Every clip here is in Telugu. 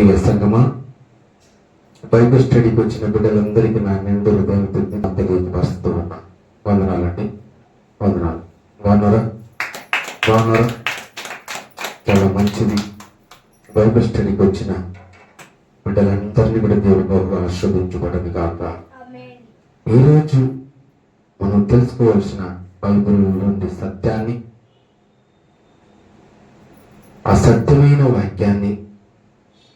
ప్రియ సంగమా? బైబిల్ స్టడీకి వచ్చిన బిడ్డలందరికీ నా నిండు హృదయం తెలియపరుస్తూ ఉన్నా వందనాలండి. వందనాలు. బాగున్నారా? బాగున్నారా? చాలా మంచిది. బైబిల్ స్టడీకి వచ్చిన బిడ్డలందరినీ కూడా దేవుడు బాగా ఆస్వాదించబడదు కాక ఈరోజు మనం తెలుసుకోవాల్సిన బైబిల్ నుండి సత్యాన్ని అసత్యమైన వాక్యాన్ని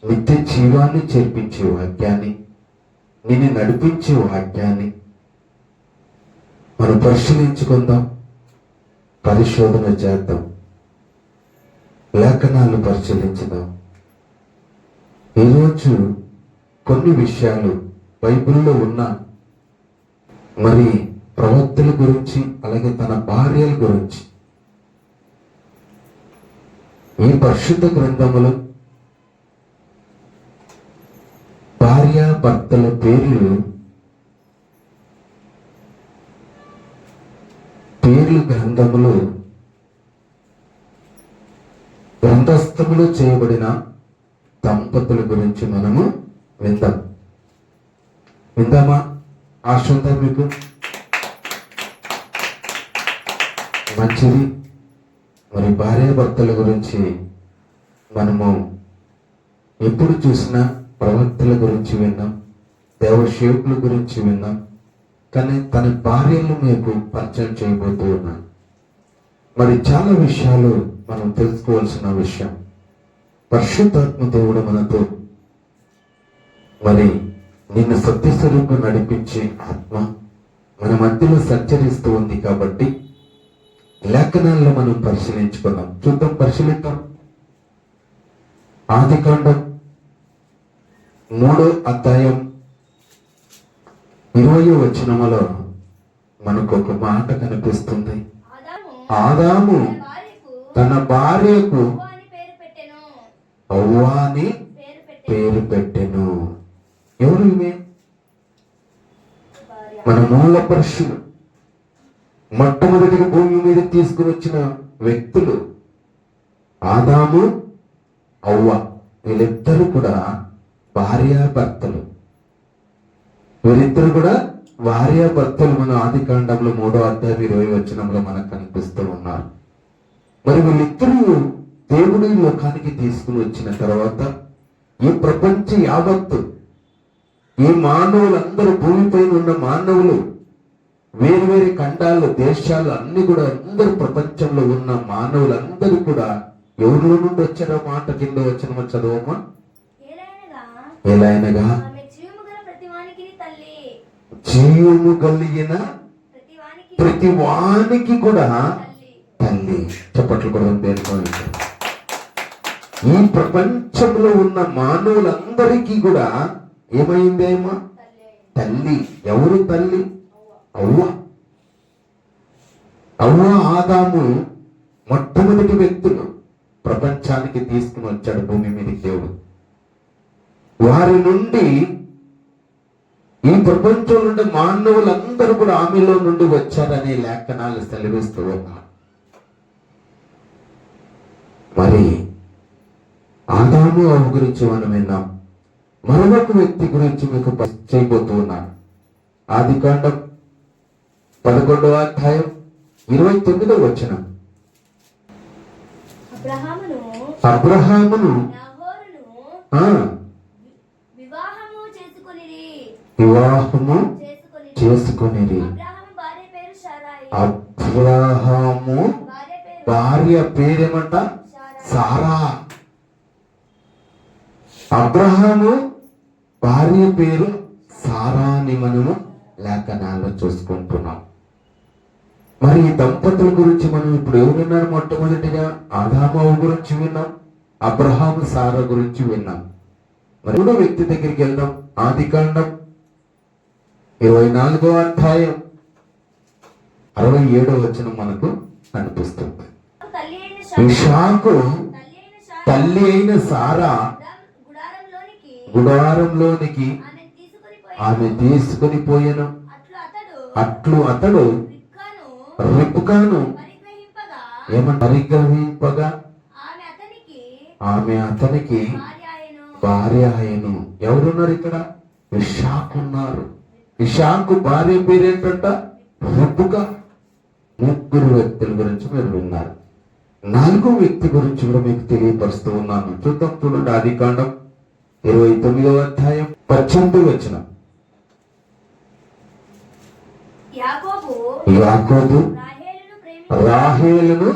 నిత్య జీవాన్ని చేర్పించే వాక్యాన్ని నిన్ను నడిపించే వాక్యాన్ని మనం పరిశీలించుకుందాం పరిశోధన చేద్దాం లేఖనాలు పరిశీలించుదాం. ఈరోజు కొన్ని విషయాలు బైబిల్లో ఉన్న మరి ప్రవక్తల గురించి అలాగే తన భార్యల గురించి. ఈ పరిశుద్ధ గ్రంథములు భార్య భర్తల పేర్లు పేర్లు గ్రంథములు గ్రంథస్థములు చేయబడిన దంపతుల గురించి మనము విందాం. విందామా? ఆశ ఉందా మీకు? మంచిది. మరి భార్య భర్తల గురించి మనము ఎప్పుడు చూసినా ప్రవక్తల గురించి విన్నాం సేవకుల గురించి విన్నాం కానీ తన భార్యను మీకు పరిచయం చేయబోతూ ఉన్నాను మరి చాలా విషయాలు మనం తెలుసుకోవాల్సిన విషయం. పరిశుద్ధాత్మ దేవుడు మనతో మరి నిన్ను సత్యస్వరూపం నడిపించే ఆత్మ మన మధ్యలో సంచరిస్తూ ఉంది కాబట్టి లేఖనాల్లో మనం పరిశీలించుకున్నాం. చూద్దాం పరిశీలిద్దాం. ఆది కాండం మూడో అధ్యాయం ఇరవయో వచనములో మనకు ఒక మాట కనిపిస్తుంది. ఆదాము తన భార్యకు అవ్వా అని పేరు పెట్టెను. ఎవరు ఈమె? మన మూల పరుషులు. మొట్టమొదటిగా భూమి మీద తీసుకుని వచ్చిన వ్యక్తులు ఆదాము అవ్వ. వీళ్ళిద్దరూ కూడా భార్యాభర్తలు. వీరిద్దరు కూడా భార్యాభర్తలు. మన ఆది కాండంలో మూడో అధ్యాయం ఇరవై వచనంలో మనకు కనిపిస్తూ ఉన్నారు. మరి వీళ్ళిద్దరూ దేవుడి లోకానికి తీసుకుని వచ్చిన తర్వాత ఈ ప్రపంచ యావత్తు ఈ మానవులందరూ భూమిపైన ఉన్న మానవులు వేరు వేరు ఖండాలు దేశాలు అన్ని కూడా అందరు ప్రపంచంలో ఉన్న మానవులందరూ కూడా ఎవరిలో నుండి వచ్చారో మాట కింద వచ్చిన చదవమ్మా ఎలా అయినగా జీవము కలిగిన ప్రతి వానికి కూడా తల్లి. చప్పట్లు కూడా పేర్కొని ఈ ప్రపంచంలో ఉన్న మానవులందరికీ కూడా ఏమైందేమో తల్లి. ఎవరు తల్లి? అవ్వ. అవ్వ ఆదాము మొట్టమొదటి వ్యక్తులు ప్రపంచానికి తీసుకుని వచ్చాడు భూమి మీదకి దేవుడు. వారి నుండి ఈ ప్రపంచంలో నుండి మానవులందరూ కూడా ఆమెలో నుండి వచ్చారనే లేఖనాలు సెలవిస్తూ ఉన్నారు. మరి ఆదాము అవ్వ గురించి మనం విన్నాం. మరొక వ్యక్తి గురించి మీకు చేయబోతూ ఉన్నాను. ఆది కాండం పదకొండవ అధ్యాయం ఇరవై తొమ్మిదవ వచనం. అబ్రహామును అబ్రహామును నాహోరును ఆ, వివాహము చేసుకొనిరి వివాహము చేసుకొని చేసుకొనిరి. అబ్రహాము భార్య పేరేమంట సారా అబ్రహాము భార్య పేరు సారా. అని మనము లేఖనాల్లో చూసుకుంటున్నాం. మరి ఈ దంపతుల గురించి మనం ఇప్పుడు ఎవరున్నారు మొట్టమొదటిగా? ఆదామావు గురించి విన్నాం అబ్రహాము సారా గురించి విన్నాం. మరి వ్యక్తి దగ్గరికి వెళ్దాం. ఆది కాండం ఇరవై నాలుగో అధ్యాయం అరవై ఏడో వచనం మనకు కనిపిస్తుంది. ఇషాకు తల్లి అయిన సారా గుడారంలోనికి ఆమె తీసుకొని తీసుకుని పోయాను. అట్లు అతడు అట్లు అతడు రిపుకాను పరిగ్రహింపగా ఏమని పరిగ్రహింపగా ఆమె అతనికి భార్య ఆయను ఎవరున్నారు ఇక్కడ? ఇషాక్ ఉన్నారు ఇషాకు భార్య పేరేంటంట? రుబ్బుగా ముగ్గురు వ్యక్తుల గురించి మీరు విన్నారు. నాలుగో వ్యక్తి గురించి కూడా మీకు తెలియపరుస్తూ ఉన్నాను. చూద్దాం చూడండి ఆది కాండం ఇరవై తొమ్మిదవ అధ్యాయం పద్దెనిమిది వచ్చిన యాకోబు రాహేలును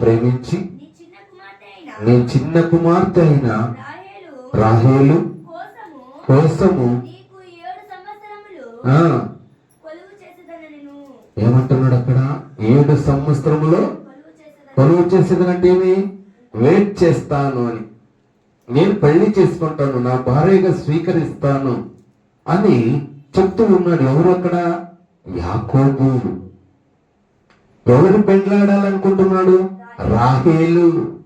ప్రేమించి నీ చిన్న కుమార్తె అయిన రాహేలు కోసము కోసము నీకు ఏడు సంవత్సరములు ఆ కొలువు చేసేదన నేను ఏమంటున్నాడు అక్కడ? ఏడు సంవత్సరములో కొలువు చేసేదన కొలువు చేసేదనంటే ఏమి? వెయిట్ చేస్తాను అని. నేను పెళ్ళి చేసుకుంటాను నా భార్యగా స్వీకరిస్తాను అని చెప్తూ ఉన్నాడు. ఎవరు అక్కడ? యాకోబు. ఎవరు పెండ్లాడాలనుకుంటున్నాడు రాహేలు.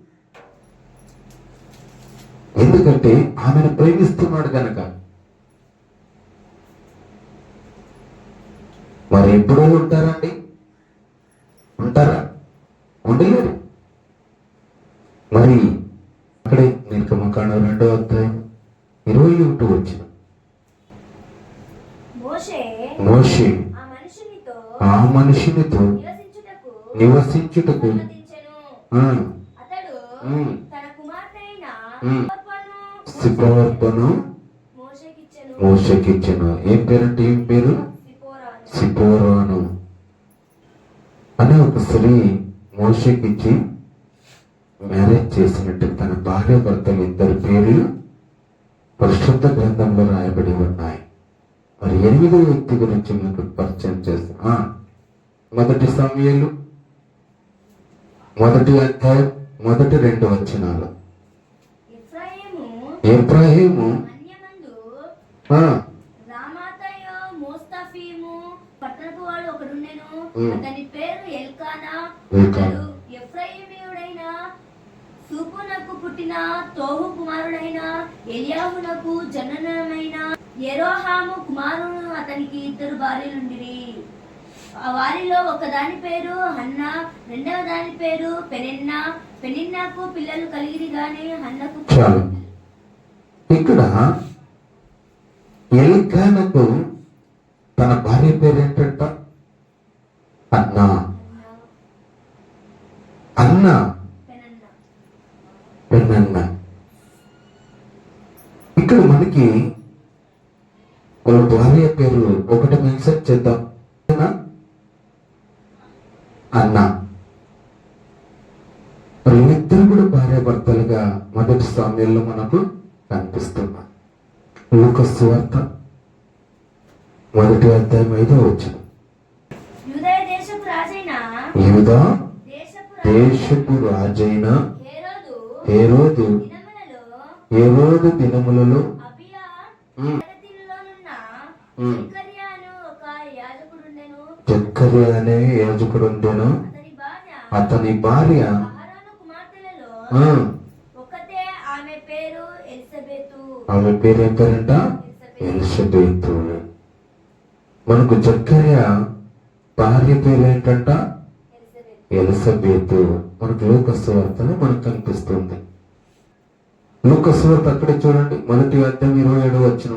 ఎందుకంటే ఆమెను ప్రేమిస్తున్నాడు గనక. మరి ఎప్పుడూ ఉంటారండి? ఉంటారా? ఉండలేరు. మరి అక్కడే నిర్గమకాండ రెండో అధ్యాయం ఇరవై ఒకటి వచ్చిన మోషే ఆ మనుషునితో నివసించుటకు మోషేకిచ్చెను. మోషకిచ్చెను. ఏం పేరంటే ఏం పేరు. సిపోరాను అనే ఒక స్త్రీ మోషకిచ్చి మ్యారేజ్ చేసినట్టు తన భార్య భర్తలు ఇద్దరు పేర్లు పరిశుద్ధ గ్రంథంలో రాయబడి ఉన్నాయి. మరి ఎనిమిదో వ్యక్తి గురించి మీకు పరిచయం చేస్తా ఆ, మొదటి సమయాలు మొదటి అధ్యాయం మొదటి రెండు వచనాలు. ఎబ్రాహీము అతని పేరు ఎల్కానా. అతడు ఎఫ్రాయిమీయుడైన సూపునకు పుట్టిన తోహు కుమారుడైన ఎలియాహునకు జననమైన ఎరోహాము కుమారుడు అతనికి ఇద్దరు భార్యలుండిరి. ఆ వారిలో ఒక దాని పేరు హన్నా రెండవ దాని పేరు పెనిన్నా. పెనిన్నాకు పిల్లలు కలిగిరి గాని హన్నకు చాలు. ఇక్కడ ఎల్కానకు తన భార్య పేరేంటంట? అన్న. అన్న. పెన్నన్న. ఇక్కడ మనకి వాళ్ళ భార్య పేరు ఒకటి మెన్షన్ చేద్దాం. అన్న. వీళ్ళిద్దరు కూడా భార్య భర్తలుగా మొదటి సమయంలో మనకు కనిపిస్తున్నా లూకస్ మొదటి అధ్యాయం ఐదో వచ్చింది యూదా దేశపు రాజైన హేరోదు హేరోదు దినములలో. జకర్యా అను యాజకుడు ఉండెను అతని భార్య ఆమె పేరు ఎలిజబెతు. ఆమె పేరు ఏం పేరంట? ఎలిసబెతు మనకు జక్కర్య భార్య పేరు ఏంటంట? ఎలిజబెతు ఎలిసబెతు మనకు లోకస్వార్తలో మనకు కనిపిస్తుంది. లోకస్వార్త అక్కడే చూడండి. మొదటి అధ్యాయం ఇరవై ఏడు వచ్చిన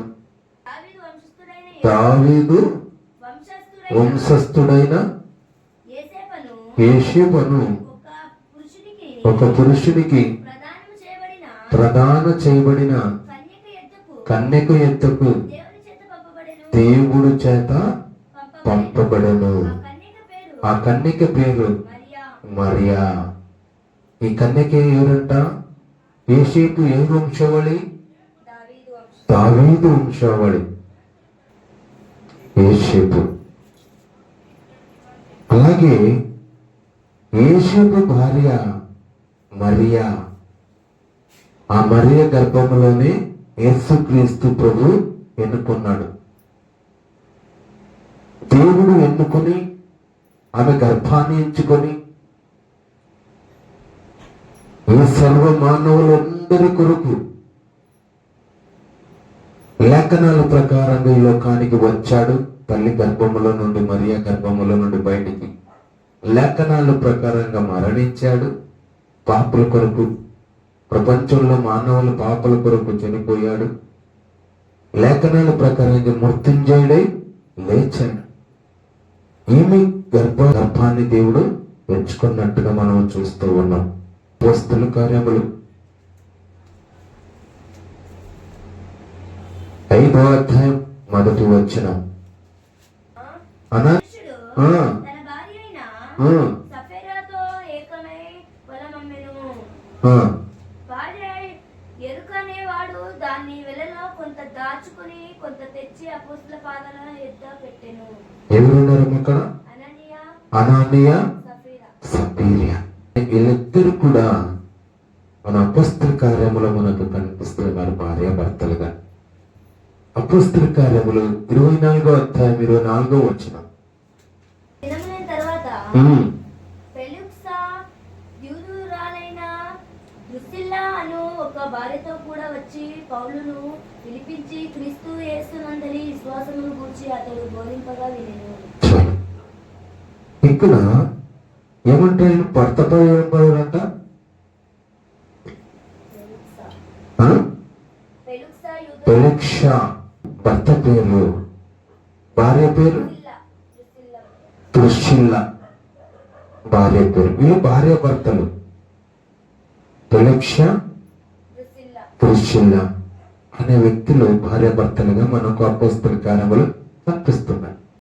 దావీదు వంశస్థుడైన యేషేపను ఒక పురుషునికి ప్రదానము చేయబడిన ప్రదాన చేయబడిన కన్యక ఎత్తుకు దేవుడు చేత పంపబడెను. ఆ కన్యక పేరు మరియా ఈ కన్యక ఎవరంట? ఏసేపు ఏ వంశవళి? దావీదు వంశం ఏసేపు అలాగే ఏసేపు భార్య మరియా. ఆ మరియ గర్భంలోనే యేసుక్రీస్తు ప్రభు ఎన్నుకున్నాడు. దేవుడు ఎన్నుకొని ఆమె గర్భాన్ని ఎంచుకొని సర్వ మానవులందరి కొరకు లేఖనాల ప్రకారంగా ఈ లోకానికి వచ్చాడు తల్లి గర్భములో నుండి మరియా గర్భములో నుండి బయటికి. లేఖనాల ప్రకారంగా మరణించాడు. పాపల కొరకు ప్రపంచంలో మానవుల పాపల కొరకు చనిపోయాడు. లేఖనాల ప్రకారంగా మృత్యుంజయుడై లేచాడు. ఈమె గర్భ గర్భాన్ని దేవుడు పెంచుకున్నట్టుగా మనం చూస్తూ ఉన్నాం. పోస్తుల కార్యములు. ఐదో అధ్యాయం మొదటి వచ్చిన అనా అపోస్తుల ఎవరున్నారు అక్కడ? అననీయ సపీరియా వీళ్ళిద్దరు కూడా మన అపస్తుల కార్యములో మనకు కనిపిస్తున్నారు భార్య భర్తలుగా. అపస్తుల కార్యములు ఇరవై నాలుగో అధ్యాయం ఇరవై నాలుగో వచ్చిన అను ఒక భార్యతో కూడా వచ్చి పౌలును పిలిపించి క్రీస్తు యేసునందరి విశ్వాసమును గూర్చి అతడు బోధింపగా వినెను. ఏమంటే ఆయన భర్తతో ఏమంటారంట ఫెలిక్సా భర్త పేరు. భార్య పేరు? దుసిల్లా భార్య పేరు. వీళ్ళు భార్య భర్తలు. పెలక్ష దుసిల్లా అనే వ్యక్తులు భార్య భర్తలుగా మనకు అపోస్తుల కార్యములు కనిపిస్తుంది